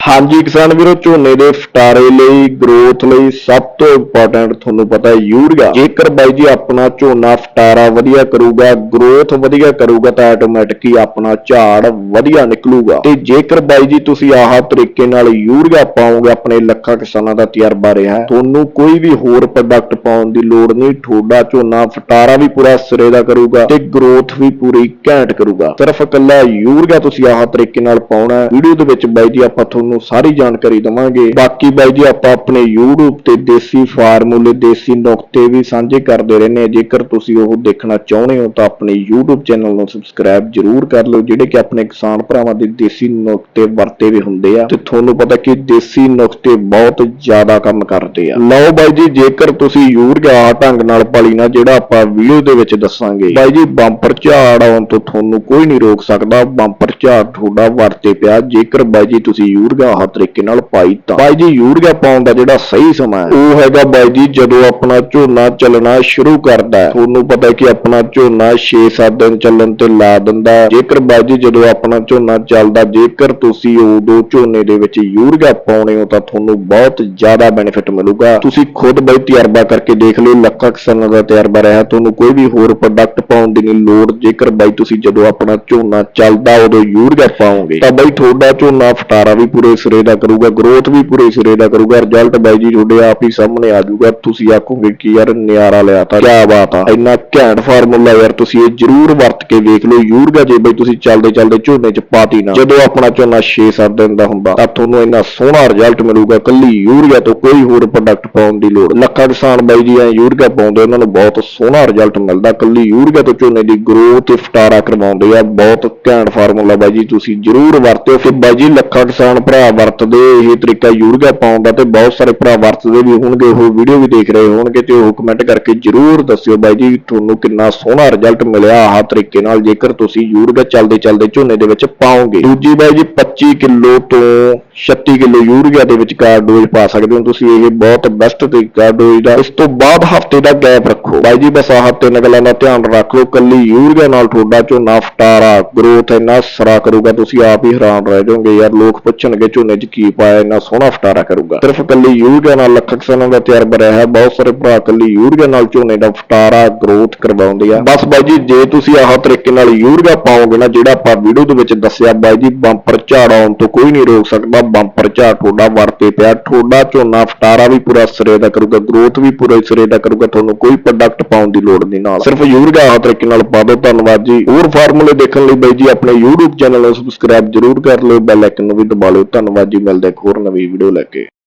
ਹਾਂਜੀ, ਕਿਸਾਨ ਵੀਰੋ, ਝੋਨੇ ਦੇ ਫਟਾਰੇ ਲਈ ਗਰੋਥ ਲਈ ਸਭ ਤੋਂ ਇੰਪੋਰਟੈਂਟ ਤੁਹਾਨੂੰ ਪਤਾ ਯੂਰੀਆ। ਜੇਕਰ ਬਾਈ ਜੀ ਆਪਣਾ ਝੋਨਾ ਫਟਾਰਾ ਵਧੀਆ ਕਰੂਗਾ ਗਰੋਥ ਵਧੀਆ ਕਰੂਗਾ, ਤਾਂ ਆਟੋਮੈਟਿਕ ਹੀ ਆਪਣਾ ਝਾੜ ਵਧੀਆ ਨਿਕਲੂਗਾ। ਤੇ ਜੇਕਰ ਬਾਈ ਜੀ ਤੁਸੀਂ ਆਹ ਤਰੀਕੇ ਨਾਲ ਯੂਰੀਆ ਪਾਓਗੇ, ਆਪਣੇ ਲੱਖਾਂ ਕਿਸਾਨਾਂ ਦਾ ਤਜਰਬਾ ਰਿਹਾ ਤੁਹਾਨੂੰ ਕੋਈ ਵੀ ਹੋਰ ਪ੍ਰੋਡਕਟ ਪਾਉਣ ਦੀ ਲੋੜ ਨਹੀਂ, ਤੁਹਾਡਾ ਝੋਨਾ ਫਟਾਰਾ ਵੀ ਪੂਰਾ ਸਿਰੇ ਦਾ ਕਰੂਗਾ ਤੇ ਗਰੋਥ ਵੀ ਪੂਰੀ ਘੈਂਟ ਕਰੂਗਾ। ਸਿਰਫ ਇਕੱਲਾ ਯੂਰੀਆ ਤੁਸੀਂ ਆਹ ਤਰੀਕੇ ਨਾਲ ਪਾਉਣਾ ਵੀਡੀਓ ਦੇ ਵਿੱਚ ਬਾਈ ਜੀ ਆਪਾਂ ਤੁਹਾਨੂੰ ਸਾਰੀ ਜਾਣਕਾਰੀ ਦਵਾਂਗੇ। ਬਾਕੀ ਬਾਈ ਜੀ, ਆਪਾਂ ਆਪਣੇ YouTube ਤੇ ਦੇਸੀ ਫਾਰਮੂਲੇ, ਦੇਸੀ ਨੁਕਤੇ ਵੀ ਸਾਂਝੇ ਕਰਦੇ ਰਹਿੰਦੇ ਹਾਂ। ਜੇਕਰ ਤੁਸੀਂ ਉਹ ਦੇਖਣਾ ਚਾਹੁੰਦੇ ਹੋ, ਤਾਂ ਆਪਣੇ YouTube ਚੈਨਲ ਨੂੰ ਸਬਸਕ੍ਰਾਈਬ ਜਰੂਰ ਕਰ ਲਓ, ਜਿਹੜੇ ਕਿ ਆਪਣੇ ਕਿਸਾਨ ਭਰਾਵਾਂ ਦੇ ਦੇਸੀ ਨੁਕਤੇ ਵਰਤੇ ਵੀ ਹੁੰਦੇ ਆ। ਤੇ ਤੁਹਾਨੂੰ ਪਤਾ ਕਿ ਦੇਸੀ ਨੁਕਤੇ ਬਹੁਤ ਜ਼ਿਆਦਾ ਕੰਮ ਕਰਦੇ ਆ। ਲਓ ਬਾਈ ਜੀ, ਜੇਕਰ ਤੁਸੀਂ ਯੂਰੀਆ ਢੰਗ ਨਾਲ ਪਾਲੀ ਨਾ, ਜਿਹੜਾ ਆਪਾਂ ਵੀਡੀਓ ਦੇ ਵਿੱਚ ਦੱਸਾਂਗੇ। ਬਾਈ ਜੀ, ਬੰਪਰ ਝਾੜ ਆਉਣ ਤੋਂ ਤੁਹਾਨੂੰ ਕੋਈ ਨਹੀਂ ਰੋਕ ਸਕਦਾ। ਬੰਪਰ ਝਾੜ ਤੁਹਾਡਾ ਵਰਤੇ ਪਿਆ। ਜੇਕਰ ਬਾਈ ਜੀ, ਤੁਸੀਂ ਯੂਰੀਆ ਆਹ ਤਰੀਕੇ ਨਾਲ ਪਾਈ ਤਾਂ। ਬਾਈ ਜੀ, ਯੂਰੀਆ ਪਾਉਣ ਦਾ ਜਿਹੜਾ ਸਹੀ ਸਮਾਂ ਹੈ। ਉਹ ਹੈਗਾ ਬਾਈ ਜੀ, ਜਦੋਂ ਆਪਣਾ ਝੋਨਾ ਚੱਲਣਾ ਸ਼ੁਰੂ ਕਰਦਾ ਹੈ। ਤੁਹਾਨੂੰ ਪਤਾ ਹੈ ਕਿ ਆਪਣਾ ਝੋਨਾ 6-7 ਦਿਨ ਚੱਲਣ ਤੇ ਲਾ ਦਿੰਦਾ ਜੇਕਰ ਬਾਈ ਜੀ, ਜਦੋਂ ਆਪਣਾ ਝੋਨਾ ਚੱਲਦਾ, ਜੇਕਰ ਤੁਸੀਂ ਉਦੋਂ ਝੋਨੇ ਦੇ ਵਿੱਚ ਯੂਰੀਆ ਪਾਉਣੇ ਹੋ, ਤਾਂ ਤੁਹਾਨੂੰ ਬਹੁਤ ਜ਼ਿਆਦਾ ਬੈਨੀਫਿਟ ਮਿਲੂਗਾ। ਤੁਸੀਂ ਖੁਦ ਬਾਈ ਤਜਰਬਾ ਕਰਕੇ ਦੇਖ ਲਿਓ, ਲੱਖਾਂ ਕਿਸਾਨਾਂ ਦਾ ਤਜਰਬਾ ਰਿਹਾ। ਤੁਹਾਨੂੰ ਕੋਈ ਵੀ ਹੋਰ ਪ੍ਰੋਡਕਟ ਪਾਉਣ ਦੀ ਨਹੀਂ ਲੋੜ। ਜੇਕਰ ਬਾਈ ਤੁਸੀਂ ਜਦੋਂ ਆਪਣਾ ਝੋਨਾ ਚੱਲਦਾ, ਉਦੋਂ ਯੂਰੀਆ ਪਾਓਗੇ, ਤਾਂ ਬਾਈ ਤੁਹਾਡਾ ਝੋਨਾ, ਫਟਾਰਾ ਵੀ ਪੂਰੇ ਸਿਰੇ ਦਾ ਕਰੂਗਾ ਗਰੋਥ ਵੀ ਪੂਰੇ ਸਿਰੇ ਦਾ ਕਰੂਗਾ ਰਿਜ਼ਲਟ ਬਾਈ ਜੀ ਤੁਹਾਡੇ ਆਪ ਹੀ ਸਾਹਮਣੇ ਆ ਜਾਊਗਾ, ਤੁਸੀਂ ਆਖੋਗੇ ਕਿ ਯਾਰ ਨਿਆਰਾ ਲਿਆ ਤਾਂ ਕੀ ਬਾਤ ਆ। ਇੰਨਾ ਘੈਂਟ ਫਾਰਮੂਲਾ ਯਾਰ ਤੁਸੀਂ ਇਹ ਜਰੂਰ ਵਰਤ ਕੇ ਵੇਖ ਲਓ ਯੂਰੀਆ ਜੇ ਬਾਈ ਤੁਸੀਂ ਚੱਲਦੇ ਚੱਲਦੇ ਝੋਨੇ 'ਚ ਪਾਤੀ ਨਾ, ਜਦੋਂ ਆਪਣਾ ਝੋਨਾ 6-7 ਦਿਨ ਦਾ ਹੁੰਦਾ, ਤਾਂ ਤੁਹਾਨੂੰ ਇੰਨਾ ਸੋਹਣਾ ਰਿਜ਼ਲਟ ਮਿਲੂਗਾ ਕੱਲੀ ਯੂਰੀਆ ਤੋਂ ਕੋਈ ਹੋਰ ਪ੍ਰੋਡਕਟ ਪਾਉਣ ਦੀ ਲੋੜ ਲੱਖਾਂ ਕਿਸਾਨ ਬਾਈ ਜੀ ਐ ਯੂਰੀਆ ਪਾਉਂਦੇ, ਉਹਨਾਂ ਨੂੰ ਬਹੁਤ ਸੋਹਣਾ ਰਿਜ਼ਲਟ ਮਿਲਦਾ ਕੱਲੀ ਯੂਰੀਆ ਤੋਂ ਝੋਨੇ ਦੀ ਗਰੋਥ ਤੇ ਫਟਾਰਾ ਕਰਵਾਉਂਦੇ ਆ, ਬਹੁਤ ਘੈਂਟ ਫਾਰਮੂਲਾ ਬਾਈ ਜੀ ਤੁਸੀਂ ਜਰੂਰ ਵਰਤਿਓ। ਫਿਰ ਬਾਈ ਜੀ ਲੱਖਾਂ ਕਿਸਾਨ ਭਰਾ ਵਰਤਦੇ, ਇਹ ਤਰੀਕਾ ਯੂਰੀਆ ਪਾਉਣ ਦਾ ਤੇ ਬਹੁਤ ਸਾਰੇ ਭਰਾ ਵਰਤਦੇ ਵੀ ਹੋਣਗੇ, ਉਹ ਵੀਡੀਓ ਵੀ ਦੇਖ ਰਹੇ ਹੋਣਗੇ ਤੇ ਉਹ ਕਮੈਂਟ ਕਰਕੇ ਜਰੂਰ ਦੱਸਿਓ ਬਾਈ ਜੀ ਤੁਹਾਨੂੰ ਕਿੰਨਾ ਸੋਹਣਾ ਰਿਜ਼ਲਟ ਮਿਲਿਆ ਆਹ ਤਰੀਕੇ ਨਾਲ, ਜੇਕਰ ਤੁਸੀਂ ਯੂਰੀਆ ਚੱਲਦੇ ਚੱਲਦੇ ਝੋਨੇ ਦੇ ਵਿੱਚ ਪਾਓਗੇ। ਦੂਜੀ ਬਾਈ ਜੀ 25 ਕਿਲੋ ਤੋਂ 36 ਕਿਲੋ ਯੂਰੀਆ ਦੇ ਵਿਚਕਾਰ ਡੋਜ਼ ਪਾ ਸਕਦੇ ਹੋ ਤੁਸੀਂ, ਇਹ ਬਹੁਤ ਬੈਸਟ ਤਰੀਕਾ ਡੋਜ਼ ਦਾ। ਇਸ ਤੋਂ ਬਾਅਦ ਹਫ਼ਤੇ ਦਾ ਗੈਪ ਰੱਖੋ। ਬਾਈ ਜੀ ਬਸ ਆਹ ਤਿੰਨ ਗੱਲਾਂ ਦਾ ਧਿਆਨ ਰੱਖ ਲਓ ਕੱਲੀ ਯੂਰੀਆ ਨਾਲ ਤੁਹਾਡਾ ਝੋਨਾ, ਫਟਾਰਾ ਗਰੋਥ ਇੰਨਾ ਸਰਾ ਕਰੂਗਾ, ਤੁਸੀਂ ਆਪ ਹੀ ਹੈਰਾਨ ਰਹਿ ਜਾਓਗੇ ਯਾਰ, ਲੋਕ ਪੁੱਛਣਗੇ ਝੋਨੇ 'ਚ ਕੀ ਪਾਇਆ, ਇੰਨਾ ਸੋਹਣਾ ਫਟਾਰਾ ਕਰੂਗਾ। ਸਿਰਫ ਕੱਲੀ ਯੂਰੀਆ ਨਾਲ ਲੱਖ ਕਿਸਾਨਾਂ ਦਾ ਤਜਰਬਾ ਰਿਹਾ ਹੈ। ਬਹੁਤ ਸਾਰੇ ਭਰਾ ਕੱਲੀ ਯੂਰੀਆ ਨਾਲ ਝੋਨੇ ਦਾ ਫਟਾਰਾ ਗਰੋਥ ਕਰਵਾਉਂਦੇ ਆ। ਬਸ ਬਾਈ ਜੀ, ਜੇ ਤੁਸੀਂ ਆਹ ਤਰੀਕੇ ਨਾਲ ਯੂਰੀਆ ਪਾਓਗੇ ਨਾ, ਜਿਹੜਾ ਆਪਾਂ ਵੀਡੀਓ ਦੇ ਵਿੱਚ ਦੱਸਿਆ, ਬਾਈ ਜੀ ਬੰਪਰ ਝਾੜ ਆਉਣ ਤੋਂ ਕੋਈ ਨਹੀਂ ਰੋਕ ਸਕਦਾ। ਬੰਪਰ ਝਾੜ ਤੁਹਾਡਾ ਵਰਤੇ ਪਿਆ। ਤੁਹਾਡਾ ਝੋਨਾ ਫਟਾਰਾ ਵੀ ਪੂਰਾ ਸਿਰੇ ਦਾ ਕਰੂਗਾ ਗਰੋਥ ਵੀ ਪੂਰੇ ਸਿਰੇ ਦਾ ਕਰੂਗਾ। ਤੁਹਾਨੂੰ ਕੋਈ ਪ੍ਰੋਡਕਟ ਪਾਉਣ ਦੀ ਲੋੜ ਨਹੀਂ ਨਾਲ। ਸਿਰਫ ਯੂਰੀਆ ਆਹ ਤਰੀਕੇ ਨਾਲ ਪਾ ਦਿਓ। ਧੰਨਵਾਦ ਜੀ। ਹੋਰ ਫਾਰਮੂਲੇ ਦੇਖਣ ਲਈ ਬਾਈ ਜੀ, ਆਪਣੇ YouTube ਚੈਨਲ ਨੂੰ ਸਬਸਕ੍ਰਾਈਬ ਜਰੂਰ ਕਰ ਲਿਓ। ਬੈਲ ਆਈਕਨ ਨੂੰ ਵੀ ਦਬਾ ਲਿਓ। ਧੰਨਵਾਦ ਜੀ ਮਿਲਦੇ ਇੱਕ ਹੋਰ ਨਵੀਂ ਵੀਡੀਓ ਲੈ ਕੇ।